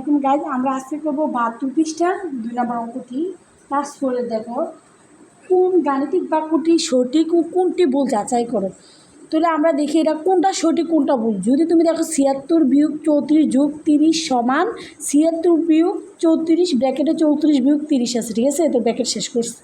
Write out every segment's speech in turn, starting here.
আলাইকুম গাইজ আমরা আজকে করব বাহাত্তর পৃষ্ঠার দুই নম্বর অঙ্কটি। ক্লাস ফোরে দেখো, কোন গাণিতিক বাক্যটি সঠিক ও কোনটি ভুল যাচাই করো? তাহলে আমরা দেখি এটা কোনটা সঠিক, কোনটা ভুল। যদি তুমি দেখো ছিয়াত্তর বিয়োগ চৌত্রিশ যোগ তিরিশ সমান ছিয়াত্তর বিয়োগ চৌত্রিশ ব্র্যাকেটে চৌত্রিশ বিয়োগ তিরিশ আছে, ঠিক আছে? তো ব্র্যাকেট শেষ করছে।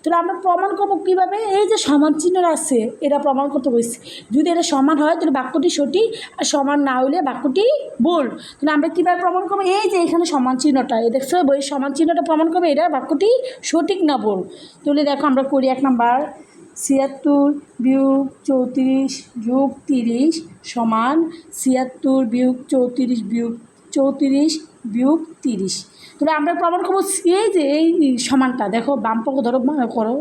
তাহলে আমরা প্রমাণ করব কীভাবে? এই যে সমান চিহ্ন আছে, এটা প্রমাণ করতে বলছি। যদি এটা সমান হয়, তাহলে বাক্যটি সঠিক আর সমান না হলে বাক্যটি ভুল। তাহলে আমরা কীভাবে প্রমাণ করব? এই যে এখানে সমান চিহ্নটা, এই দেখছ বই সমান চিহ্নটা প্রমাণ করবে, এটা বাক্যটি সঠিক না ভুল। তাহলে দেখো, আমরা করি এক নাম্বার, ছিয়াত্তর বিয়োগ চৌত্রিশ যোগ তিরিশ সমান ছিয়াত্তর বিয়োগ চৌত্রিশ বিয়োগ চৌত্রিশ বিয়োগ তিরিশ। তাহলে আমরা প্রমাণ করব এই যে এই সমানটা। দেখো, বাম পক্ষ ধরো করো।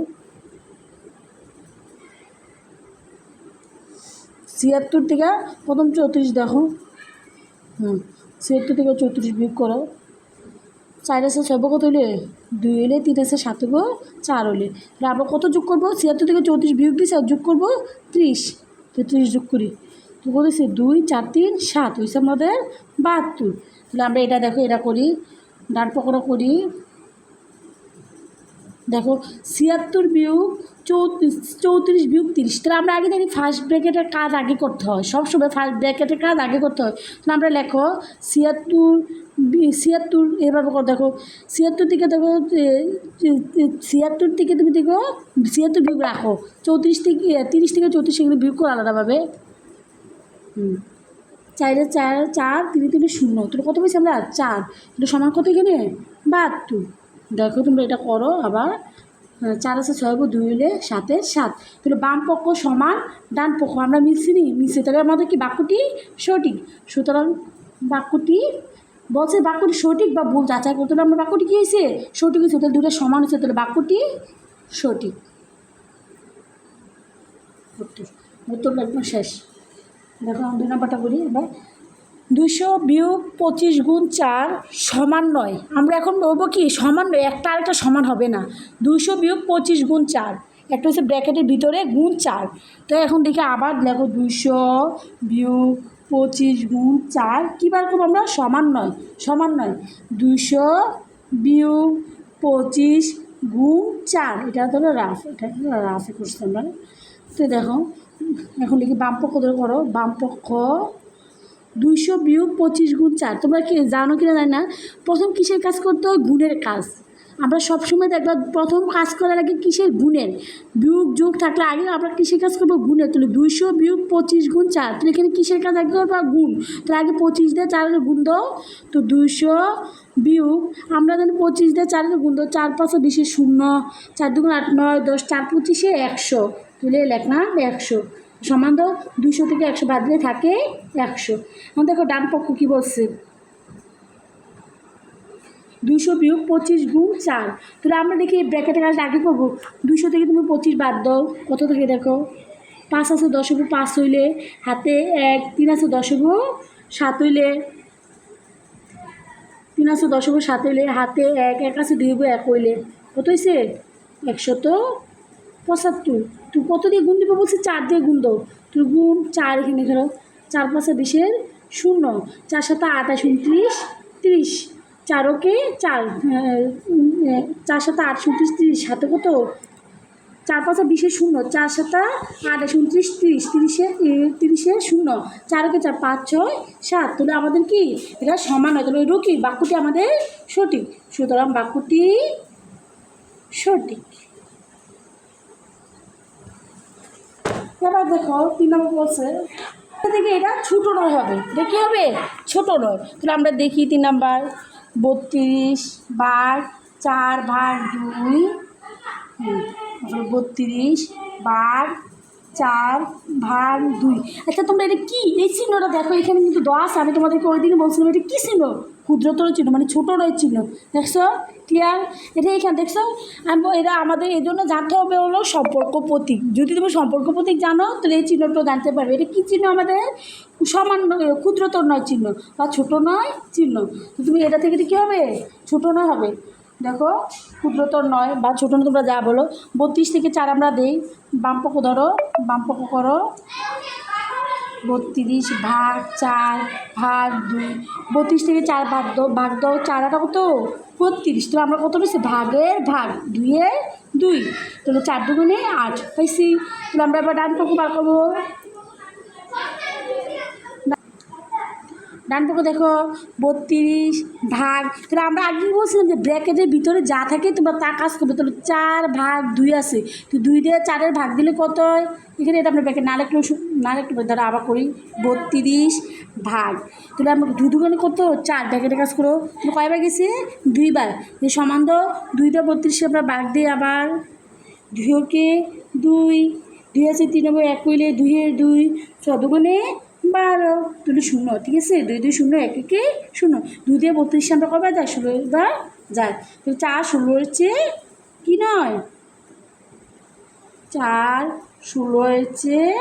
ছিয়াত্তর থেকে প্রথম চৌত্রিশ দেখো। হুম, ছিয়াত্তর থেকে চৌত্রিশ বিয়োগ করো। চার আছে ছয় কত হইলে দুই হইলে তিন আছে সাত হইব চার হইলে তাহলে আমরা কত যোগ করব? ছিয়াত্তর থেকে চৌত্রিশ বিয়োগ দিয়েছে আর যোগ করব ত্রিশ। তো ত্রিশ যোগ করি। তো হয়েছে দুই, চার, তিন, সাত হয়েছে আমাদের বাহাত্তর। তাহলে আমরা এটা দেখো, এটা করি, ডান পকড়া করি। দেখো, ছিয়াত্তর বিয়োগ চৌত্রিশ চৌত্রিশ বিয়োগ তিরিশ। তাহলে আমরা আগে দেখি ফার্স্ট ব্র্যাকেটের কাজ আগে করতে হয়। সবসময় ফার্স্ট ব্র্যাকেটের কাজ আগে করতে হয়। তাহলে আমরা লেখো, ছিয়াত্তর ছিয়াত্তর এভাবে করে দেখো, ছিয়াত্তর থেকে দেখো ছিয়াত্তর থেকে তুমি দেখো, ছিয়াত্তর বিয়োগ রাখো। চৌত্রিশ থেকে, তিরিশ থেকে চৌত্রিশ সেগুলো বিয়োগ করো আলাদাভাবে। হুম। চারে চার তিনে তিনে শূন্য। তাহলে কত পেয়েছি আমরা? চার। এটা সমান কত এখানে? বাহাত্তর। দেখো তোমরা এটা করো আবার। হ্যাঁ, চার আছে ছয় দুই হলে সাতে সাত। তাহলে বাম পক্ষ সমান ডান পক্ষ। আমরা মিলছি নি? মিলছি। তাহলে আমাদের কি বাক্যটি সঠিক? সুতরাং বাক্যটি বলছে বাক্যটি সঠিক বা ভুল যাচাই করতে হলে আমরা বাক্যটি কী হয়েছে? সঠিক হয়েছে। তাহলে দুটো সমান হয়েছে। তাহলে বাক্যটি সঠিক। উত্তর উত্তর একদম শেষ। দেখো দুই নাম্বারটা করি এবার দুশো বিয়োগ পঁচিশ গুণ চার সমান নয়। আমরা এখন বলব কি, সমান নয়, একটা আরেকটা সমান হবে না। দুশো বিয়োগ পঁচিশ গুণ চার, একটা হচ্ছে ব্র্যাকেটের ভিতরে গুণ চার। তো এখন দেখি আবার দেখো দুশো বিয়োগ পঁচিশ গুণ চার, কী বার করব আমরা? সমান নয় সমান নয়। দুশো বিয়োগ পঁচিশ গুণ চার, এটা হলো রাফ, এটা রাফে করছি আমরা তো দেখো, এখন দেখি বাম পক্ষ ধরে করো বাম পক্ষ দুইশো বিয়োগ পঁচিশ গুণ চার। তোমরা কি জানো কিনা জানি না। প্রথম কিসের কাজ করতে হয়? গুণের কাজ। আমরা সবসময় দেখবা প্রথম কাজ করার আগে কিসের? গুণের। বিয়োগ যোগ থাকলে আগে আমরা কিসের কাজ করব? গুণের। তাহলে দুইশো বিয়োগ পঁচিশ গুণ চার। তাহলে এখানে কিসের কাজ আগে করবা গুণ? তাহলে আগে পঁচিশ দিয়ে চারের গুণ দাও। তো দুইশো বিয়োগ, আমরা জানি পঁচিশ দিয়ে চারের গুণ দাও। চার পাঁচশো বিশে শূন্য, চার দুগুণ আট নয়, দশ, চার পঁচিশে একশো। তুলে লেখনা একশো। সমান তো দুশো থেকে একশো বাদ দিলে থাকে একশো। এখন দেখো ডান পক্ষ কী বলছে? দুশো বিয়োগ পঁচিশ গুণ চার। তাহলে আমরা দেখি ব্র্যাকেটের কাজটা আগে করব। দুশো থেকে তুমি পঁচিশ বাদ দাও। কত থেকে দেখো? পাঁচ আছে দশ হব পাঁচ হইলে হাতে এক, তিন আছে দশ হব সাত হইলে তিন আছে দশ হব সাত হইলে হাতে এক এক আছে দুই হব এক হইলে। কত হয়েছে একশত পঁচাত্তর তুই। কত দিয়ে গুণ দিবো বলছি? চার দিয়ে গুণ দাও। তুই গুণ চার এখানে ধরো। চার পাঁচা বিশের শূন্য। চার সাথে আঠাশ উনত্রিশ তিরিশ। চার উম, আহ, চার সাথে আট উনত্রিশ তিরিশ। সাথে কত? চার পাঁচা বিশের শূন্য। চার সাথে আঠাশ উনত্রিশ তিরিশ। তিরিশে তিরিশে শূন্য। চারকে চার পাঁচ ছয় সাত। তাহলে আমাদের কি? এটা সমান হয়। তাহলে এটাও কি বাক্যটি আমাদের সঠিক। সুতরাং বাক্যটি সঠিক। এবার দেখো, তিন নম্বর বলছে দেখি, এটা ছোটো নয় হবে। দেখি হবে? ছোটো নয়। তাহলে আমরা দেখি তিন নাম্বার, বত্রিশ বার চার ভাগ দুই বত্রিশ বার চার, ভাগ দুই। আচ্ছা তোমরা এটা কি? এই চিহ্নটা দেখো, এখানে কিন্তু দশ, আমি তোমাদেরকে ওই দিনে বলছিলাম, এটা কী চিহ্ন? ক্ষুদ্রতর চিহ্ন মানে ছোটো নয় চিহ্ন। দেখছ? ক্লিয়ার এটা এখানে, দেখছ? আমি এটা আমাদের এই জন্য জানতে হবে হলো সম্পর্ক প্রতীক। যদি তুমি সম্পর্ক প্রতীক জানো, তাহলে এই চিহ্নটা জানতে পারবে। এটা কী চিহ্ন আমাদের? সমান ক্ষুদ্রতর নয় চিহ্ন, বা ছোটো নয় চিহ্ন। তো তুমি এটা থেকে কী হবে? ছোটো নয় হবে। দেখো ক্ষুদ্রতর নয় বা ছোটো তোমরা যা বলো। বত্রিশ থেকে চার আমরা দিই। বাম পক্ষ ধরো বাম পক্ষ করো। বত্রিশ ভাগ চার ভাগ দুই। বত্রিশ থেকে চার ভাগ দো ভাগ দো, চার আটা কত? বত্রিশ। তো আমরা কত পেয়েছি? ভাগের ভাগ দুইয়ের দুই। তাহলে চার দুগুণে আট পাইছি। তাহলে আমরা এবার ডান পক্ষ বার করব। ডান পক্ষ দেখো বত্রিশ, ভাগ। তাহলে আমরা আগে বলছিলাম যে ব্র্যাকেটের ভিতরে যা থাকে তোমরা তা কাজ করবে। তাহলে চার ভাগ দুই আছে। তো দুই দিয়ে চারের ভাগ দিলে কত হয়? এখানে এটা আমরা ব্র্যাকেট নাহলে একটু নাহলে একটু দ্বারা আবার করি। বত্রিশ ভাগ। তাহলে আমরা দুগানে কত চার ব্র্যাকেটের কাজ করো। কয়বার গেছে দুইবার যে সমান তো দুইটা বত্রিশে আমরা ভাগ দিই আবার। দুইকে দুই। দুই আছে তিন নম্বর এক কইলে দুইয়ের দুই। চোদ্দগুণে বারো, দুটো শূন্য, ঠিক আছে? দুই দুই, শূন্য, এক, একে শূন্য। দুই দিয়ে বত্রিশ আমরা কবে যায় ষোলো বা যায় তো চার ষোলোর চেয়ে কি নয়? চার ষোলোর চেয়ে